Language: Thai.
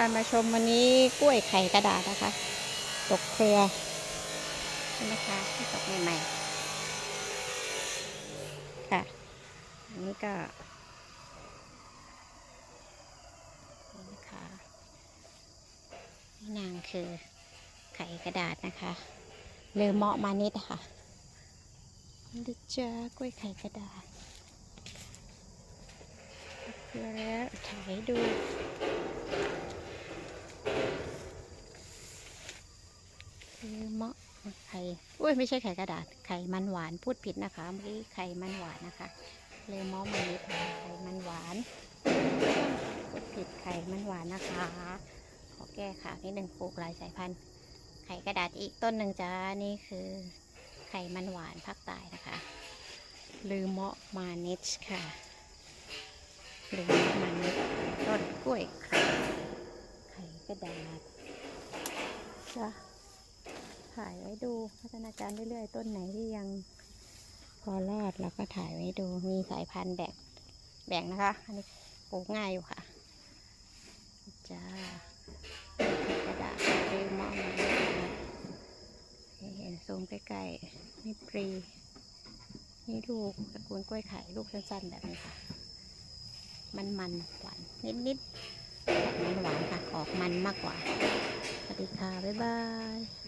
มาชมวันนี้กล้วยไข่กระดาษนะคะ ตกเครือเห็นะคะที่ตกใหม่ๆ ค่ะ อันนี้ก็นี่นะคะนี่นางคือไข่กระดาษนะคะเลอเหมาะมานิดค่ะดูจ้ากล้วยไข่กระดาษเครือแล้วถ่ายดู คือเมาะ ไข่อุ้ยไม่ใช่ไข่กระดาษ ไข่มันหวานพูดผิดนะคะเมื่อกี้ไข่มันหวานนะคะ เลยมาะมันนิดไข่มันหวานพูดผิดไข่มันหวานนะคะ ขอแก้ข่าวนิดหนึ่งปลูกหลายสายพันธุ์ ไข่กระดาษอีกต้นหนึ่งจ้านี่คือ ไข่มันหวานภาคใต้นะคะลือเมาะมานิชค่ะลือเมาะมานิชต้นกล้วยไข่ไข่กระดาษจ้า ถ่ายไว้ดูพัฒนาการเรื่อยๆ ต้นไหนที่ยังพอรอดเราก็ถ่ายไว้ดูมีสายพันธุ์แบ่งแบ่งนะคะ อันนี้ปลูกง่ายอยู่ค่ะจ้ากระดาษปรีมองมาให้เห็นซูมใกล้ๆนี่ปรีนี่ลูกตระกูลกล้วยไข่ลูกสั้นๆแบบนี้ค่ะ มันมันหวานนิดๆแบบมันหวานค่ะออกมันมากกว่า สวัสดีค่ะ บ๊ายบาย